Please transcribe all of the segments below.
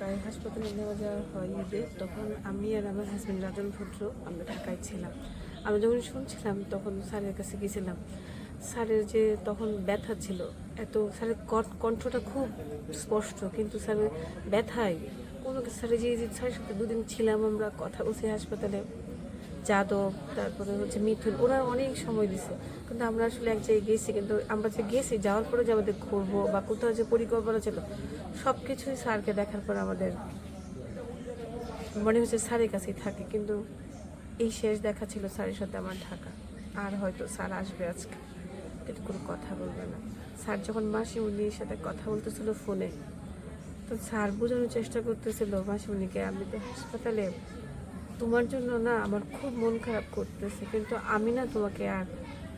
ঢাকায় হাসপাতালে নেওয়া যাওয়া হয় ঈদে তখন আমি আর আমার হাজব্যান্ড রাজন ভদ্র আমরা ঢাকায় ছিলাম। আমি যখন শুনছিলাম, তখন স্যারের কাছে গেছিলাম। স্যারের যে তখন ব্যথা ছিল, এত স্যারের কণ্ঠ- কণ্ঠটা খুব স্পষ্ট, কিন্তু স্যারের ব্যথায় কোনো স্যারের যে যে স্যারের সাথে দুদিন ছিলাম আমরা কথা বলছি হাসপাতালে যাদব, তারপরে হচ্ছে মিথুন, ওরা অনেক সময় দিছে। কিন্তু আমরা আসলে এক জায়গায় গেছি, কিন্তু আমরা যে গেছি, যাওয়ার পরে যে আমাদের ঘুরবো বা কোথাও যে পরিকল্পনা ছিল সব কিছুই স্যারকে দেখার পর আমাদের মনে হচ্ছে স্যারের কাছেই থাকে। কিন্তু এই শেষ দেখা ছিল স্যারের সাথে আমার ঢাকা। আর হয়তো স্যার আসবে আজকে। কিন্তু কোনো কথা বলবে না। স্যার যখন মাসি মাসিমুনির সাথে কথা বলতেছিল ফোনে, তো স্যার বোঝানোর চেষ্টা করতেছিল মাসিমুনিকে আমি তো হাসপাতালে তোমার জন্য না আমার খুব মন খারাপ করতেছে, কিন্তু আমি না তোমাকে আর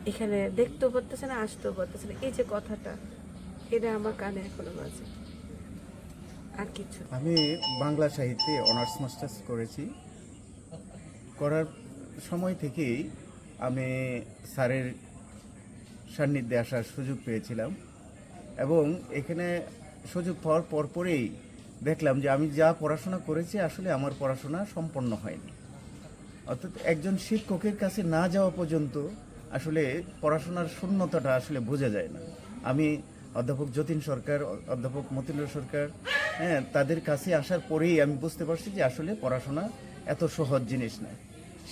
এখানে দেখতেও পারতেছে না, আসতেও পারতেছে না। এই যে কথাটা, এটা আমার কানে এখনও বাজে। আর কিছু আমি বাংলা সাহিত্যে অনার্স মাস্টার্স করেছি। করার সময় থেকেই আমি স্যারের সান্নিধ্যে আসার সুযোগ পেয়েছিলাম। এবং এখানে সুযোগ পাওয়ার পরপরেই দেখলাম যে আমি যা পড়াশোনা করেছি, আসলে আমার পড়াশোনা সম্পন্ন হয়নি। অর্থাৎ একজন শিক্ষকের কাছে না যাওয়া পর্যন্ত আসলে পড়াশোনার শূন্যতাটা আসলে বোঝা যায় না। আমি অধ্যাপক যতীন সরকার, অধ্যাপক মতিন্দ্র সরকার হ্যাঁ তাদের কাছে আসার পরেই আমি বুঝতে পারছি যে আসলে পড়াশোনা এত সহজ জিনিস না।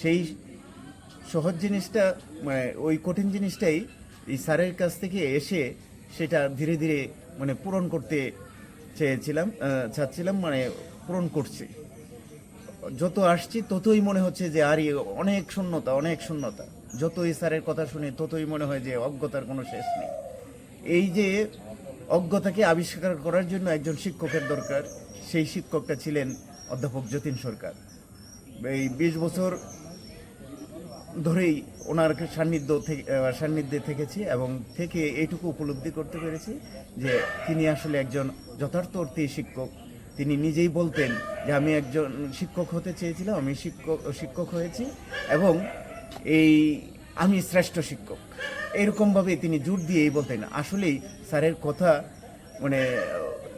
সেই সহজ জিনিসটা মানে ওই কঠিন জিনিসটাই এই স্যারের কাছ থেকে এসে সেটা ধীরে ধীরে মানে পূরণ করতে চেয়েছিলাম চাচ্ছিলাম মানে পূরণ করছি। যত আসছি, ততই মনে হচ্ছে যে আরই অনেক শূন্যতা অনেক শূন্যতা। যতই স্যারের কথা শুনি, ততই মনে হয় যে অজ্ঞতার কোনো শেষ নেই। এই যে অজ্ঞতাকে আবিষ্কার করার জন্য একজন শিক্ষকের দরকার, সেই শিক্ষকটা ছিলেন অধ্যাপক যতীন সরকার। এই বিশ বছর ধরেই ওনার সান্নিধ্য থেকে সান্নিধ্যে থেকেছি এবং থেকে এইটুকু উপলব্ধি করতে পেরেছি যে তিনি আসলে একজন যথার্থ অর্থে শিক্ষক। তিনি নিজেই বলতেন যে আমি একজন শিক্ষক হতে চেয়েছিলাম, আমি শিক্ষক শিক্ষক হয়েছি এবং এই আমি শ্রেষ্ঠ শিক্ষক। এরকমভাবে তিনি জোর দিয়েই বলতেন, আসলেই স্যারের কথা মানে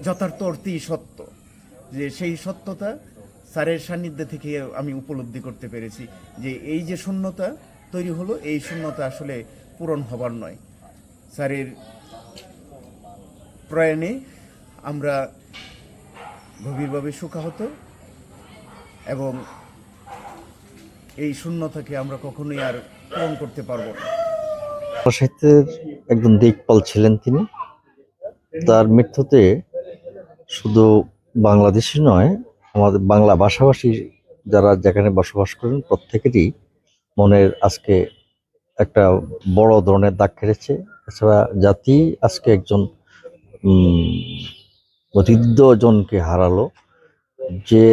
যথার্থ অর্থেই সত্য। যে সেই সত্যতা স্যারের সান্নিধ্যে থেকে আমি উপলব্ধি করতে পেরেছি যে এই যে শূন্যতা তৈরি হলো, এই শূন্যতা আসলে পূরণ হবার নয়। স্যারের প্রয়াণে আমরা গভীরভাবে শোকাহত এবং এই শূন্যতাকে আমরা কখনোই আর পূরণ করতে পারব না। সাহিত্যের একজন দিকপাল ছিলেন তিনি। তার মৃত্যুতে শুধু বাংলাদেশি নয় আমাদের বাংলা ভাষাভাষী যারা যেখানে বসবাস করেন, প্রত্যেকেরই মনের আজকে একটা বড় ধরনের দাগ কেড়েছে এছাড়া জাতি আজকে একজন অতীতজনকে হারালো। যে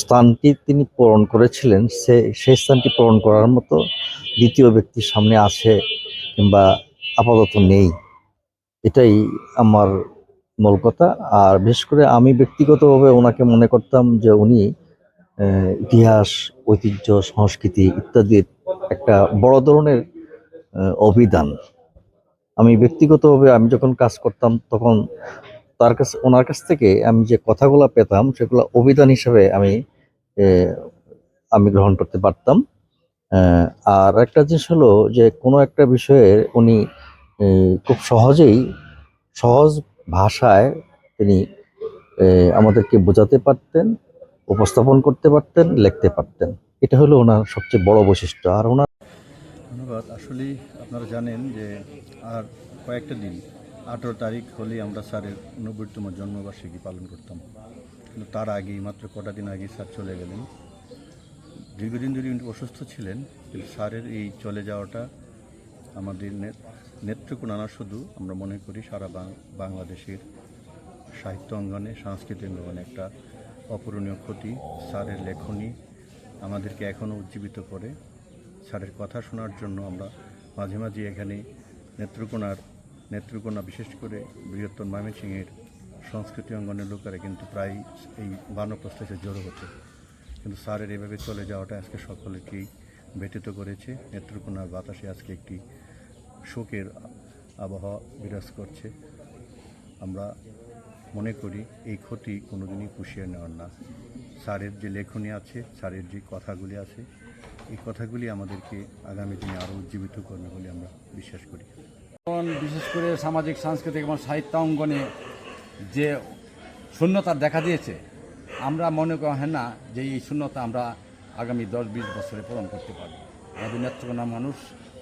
স্থানটি তিনি পূরণ করেছিলেন, সে সেই স্থানটি পূরণ করার মতো দ্বিতীয় ব্যক্তির সামনে আছে কিংবা আপাতত নেই। এটাই আমার মূল কথা। আর বিশেষ করে আমি ব্যক্তিগতভাবে ওনাকে মনে করতাম যে উনি ইতিহাস, ঐতিহ্য, সংস্কৃতি ইত্যাদির একটা বড় ধরনের অভিধান। আমি ব্যক্তিগতভাবে আমি যখন কাজ করতাম তখন তার কাছে, ওনার কাছ থেকে আমি যে কথাগুলো পেতাম সেগুলো অভিধান হিসেবে আমি আমি গ্রহণ করতে পারতাম। আর একটা জিনিস হলো যে কোনো একটা বিষয়ে উনি খুব সহজেই সহজ ভাষায় তিনি আমাদেরকে বোঝাতে পারতেন, উপস্থাপন করতে পারতেন, লিখতে পারতেন। এটা হলো ওনার সবচেয়ে বড় বৈশিষ্ট্য। আর ওনার ধন্যবাদ। আসলে আপনারা জানেন যে আর কয়েকটা দিন, আঠেরো তারিখ হলেই আমরা স্যারের নব্বইতম জন্মবার্ষিকী পালন করতাম। কিন্তু তার আগেই, মাত্র কটা দিন আগে স্যার চলে গেলেন। দীর্ঘদিন ধরে অসুস্থ ছিলেন, কিন্তু স্যারের এই চলে যাওয়াটা আমাদের নেত্রকোনা শুধু আমরা মনে করি সারা বাংলাদেশের সাহিত্য অঙ্গনে, সাংস্কৃতিক অঙ্গনে একটা অপূরণীয় ক্ষতি। স্যারের লেখনী আমাদেরকে এখনও উজ্জীবিত করে। স্যারের কথা শোনার জন্য আমরা মাঝে মাঝে এখানে নেত্রকোনার নেত্রকোনা বিশেষ করে বৃহত্তর ময়মনসিংহের সংস্কৃতি অঙ্গনের লোকেরা কিন্তু প্রায় এই বানপ্রস্থ এসে জড়ো হতো। কিন্তু স্যারের এভাবে চলে যাওয়াটা আজকে সকলকেই ব্যতীত করেছে। নেত্রকোনার বাতাসে আজকে একটি শোকের আবহাওয়া বিরাজ করছে। আমরা মনে করি, এই ক্ষতি কোনোদিনই পুষিয়ে নেওয়ার না। স্যারের যে লেখনী আছে, স্যারের যে কথাগুলি আছে, এই কথাগুলি আমাদেরকে আগামী দিনে আরও উজ্জীবিত করবে বলে আমরা বিশ্বাস করি। বিশেষ করে সামাজিক, সাংস্কৃতিক এবং সাহিত্য অঙ্গনে যে শূন্যতা দেখা দিয়েছে, আমরা মনে করেন না যে এই শূন্যতা আমরা আগামী দশ বিশ বছরে পূরণ করতে পারব। আমাদের নেত্রকোনা মানুষ,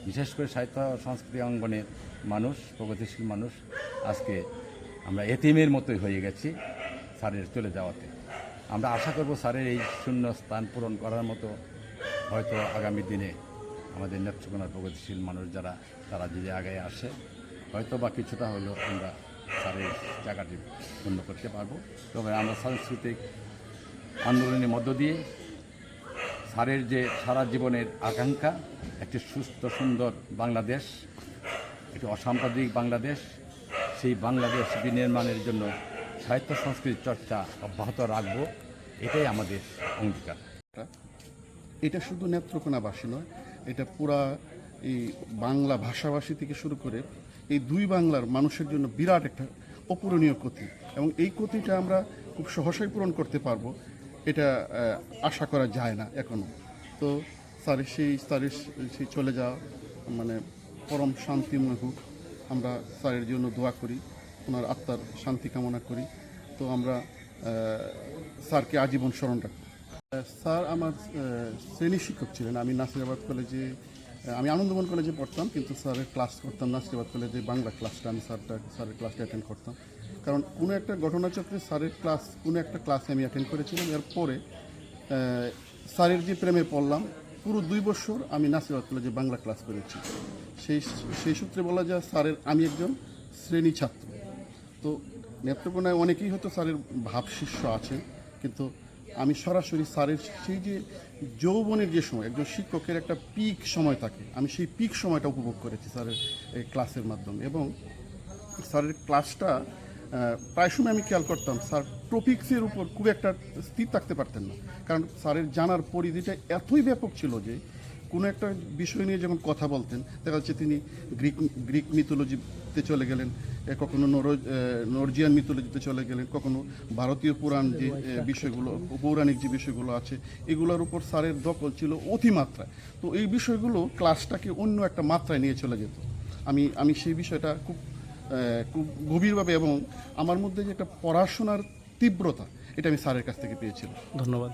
বিশেষ করে সাহিত্য সংস্কৃতি অঙ্গনের মানুষ, প্রগতিশীল মানুষ, আজকে আমরা এতিমের মতোই হয়ে গেছি স্যারের চলে যাওয়াতে। আমরা আশা করব স্যারের এই শূন্য স্থান পূরণ করার মতো হয়তো আগামী দিনে আমাদের নেত্রকোনার প্রগতিশীল মানুষ যারা, তারা যদি আগে আসে, হয়তো বা কিছুটা হলেও আমরা স্যারের জায়গাটি পূর্ণ করতে পারব। তবে আমরা সাংস্কৃতিক আন্দোলনের মধ্য দিয়ে স্যারের যে সারা জীবনের আকাঙ্ক্ষা, একটি সুস্থ, সুন্দর বাংলাদেশ, একটি অসাম্প্রদায়িক বাংলাদেশ, সেই বাংলাদেশ বিনির্মাণের জন্য সাহিত্য সংস্কৃতি চর্চা অব্যাহত রাখব, এটাই আমাদের অঙ্গীকার। এটা শুধু নেত্রকোনাবাসী নয়, এটা পুরা এই বাংলা ভাষাভাষী থেকে শুরু করে এই দুই বাংলার মানুষের জন্য বিরাট একটা অপূরণীয় ক্ষতি। এবং এই ক্ষতিটা আমরা খুব সহসাই পূরণ করতে পারব। এটা আশা করা যায় না এখনও তো স্যারের সেই স্যারের সেই চলে যাওয়া মানে পরম শান্তিময় হোক। আমরা স্যারের জন্য দোয়া করি, ওনার আত্মার শান্তি কামনা করি। তো আমরা স্যারকে আজীবন স্মরণ রাখব স্যার আমার শ্রেণি শিক্ষক ছিলেন। আমি নাসিরাবাদ কলেজে আমি আনন্দমন কলেজে পড়তাম, কিন্তু স্যারের ক্লাস করতাম, নাসিরাবাদ কলেজে বাংলা ক্লাসটা আমি স্যারটা, স্যারের ক্লাসটা অ্যাটেন্ড করতাম। কারণ কোনো একটা ঘটনাচক্রে স্যারের ক্লাস, কোনো একটা ক্লাসে আমি অ্যাটেন্ড করেছিলাম। এরপরে স্যারের যে প্রেমে পড়লাম, পুরো দুই বছর আমি নাসিরাবাদ কলেজে বাংলা ক্লাস করেছি। সেই সেই সূত্রে বলা যায় স্যারের আমি একজন শ্রেণি ছাত্র। তো নেত্রকোনায় অনেকেই হয়তো স্যারের ভাব শিষ্য আছেন, কিন্তু আমি সরাসরি স্যারের সেই যে যৌবনের যে সময়, একজন শিক্ষকের একটা পিক সময় থাকে, আমি সেই পিক সময়টা উপভোগ করেছি স্যারের ক্লাসের মাধ্যমে। এবং স্যারের ক্লাসটা প্রায় সময় আমি খেয়াল করতাম, স্যার টপিক্সের উপর খুব একটা স্থির থাকতে পারতেন না। কারণ স্যারের জানার পরিধিটা এতই ব্যাপক ছিল যে কোনো একটা বিষয় নিয়ে যখন কথা বলতেন, দেখা যাচ্ছে তিনি গ্রিক গ্রিক মিথোলজিতে চলে গেলেন কখনো নর নর্জিয়ান মিথোলজিতে চলে গেলেন, কখনো ভারতীয় পুরাণ যে বিষয়গুলো, পৌরাণিক যে বিষয়গুলো আছে, এগুলোর উপর স্যারের দখল ছিল অতিমাত্রায়। তো এই বিষয়গুলো ক্লাসটাকে অন্য একটা মাত্রায় নিয়ে চলে যেত। আমি আমি সেই বিষয়টা খুব খুব গভীরভাবে এবং আমার মধ্যে যে একটা পড়াশোনার তীব্রতা, এটা আমি স্যারের কাছ থেকে পেয়েছিলাম। ধন্যবাদ।